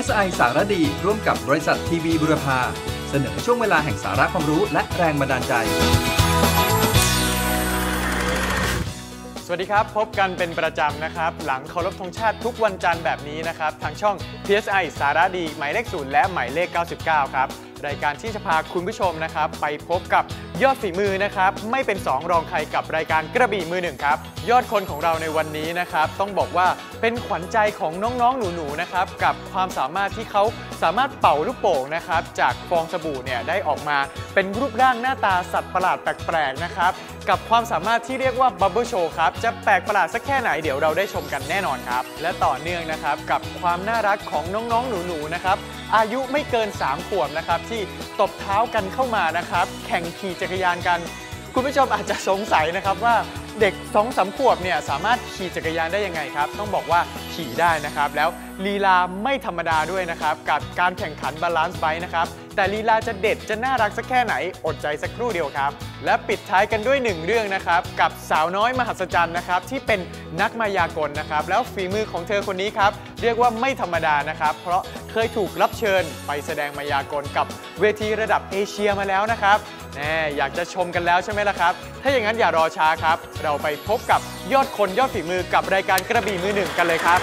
PSI สารดี ร่วมกับบริษัททีวีบุรพา เสนอช่วงเวลาแห่งสาระความรู้และแรงบันดาลใจ สวัสดีครับ พบกันเป็นประจำนะครับ หลังเคารพธงชาติทุกวันจันทร์แบบนี้นะครับ ทางช่อง PSI สารดี หมายเลขศูนย์และหมายเลข 99 ครับ รายการที่จะพาคุณผู้ชมนะครับ ไปพบกับยอดฝีมือนะครับ ไม่เป็น 2 รองใครกับรายการกระบี่มือหนึ่งครับ ยอดคนของเราในวันนี้นะครับ ต้องบอกว่าเป็นขวัญใจของน้องๆ หนูๆนะครับ กับความสามารถที่เขาสามารถเป่าลูกโป่งนะครับ จากฟองสบู่เนี่ยได้ออกมาเป็นรูปร่างหน้าตาสัตว์ประหลาดแปลกๆนะครับ กับความสามารถที่เรียกว่าบับเบิลโชว์ครับ จะแปลกประหลาดสักแค่ไหนเดี๋ยวเราได้ชมกันแน่นอนครับ และต่อเนื่องนะครับกับความน่ารักของน้องๆ หนูๆ นะครับ อายุไม่เกิน 3 ขวบนะครับ ที่ตบเท้ากันเข้ามานะครับ แข่งขี่จักรยานกัน คุณผู้ชมอาจจะสงสัยนะครับว่า เด็ก2อสขวบเนี่ยสามารถขี่จักรยานได้ยังไงครับ ต้องบอกว่าขี่ได้นะครับ แล้วลีลาไม่ธรรมดาด้วยนะครับ กับการแข่งขันบาลานซ์ไบนะครับ แต่ลีลาจะเด็ดจะน่ารักสักแค่ไหน อดใจสักครู่เดียวครับ และปิดท้ายกันด้วยหนึ่งเรื่องนะครับ กับสาวน้อยมหัศจรรย์นะครับ ที่เป็นนักมายากลนะครับ แล้วฝีมือของเธอคนนี้ครับ เรียกว่าไม่ธรรมดานะครับ เพราะเคยถูกรับเชิญไปแสดงมายากลกับเวทีระดับเอเชียมาแล้วนะครับ แน่อยากจะชมกันแล้วใช่ไหมล่ะครับ ถ้าอย่างนั้นอย่ารอช้าครับ เราไปพบกับยอดคนยอดฝีมือกับรายการกระบี่มือหนึ่งกันเลยครับ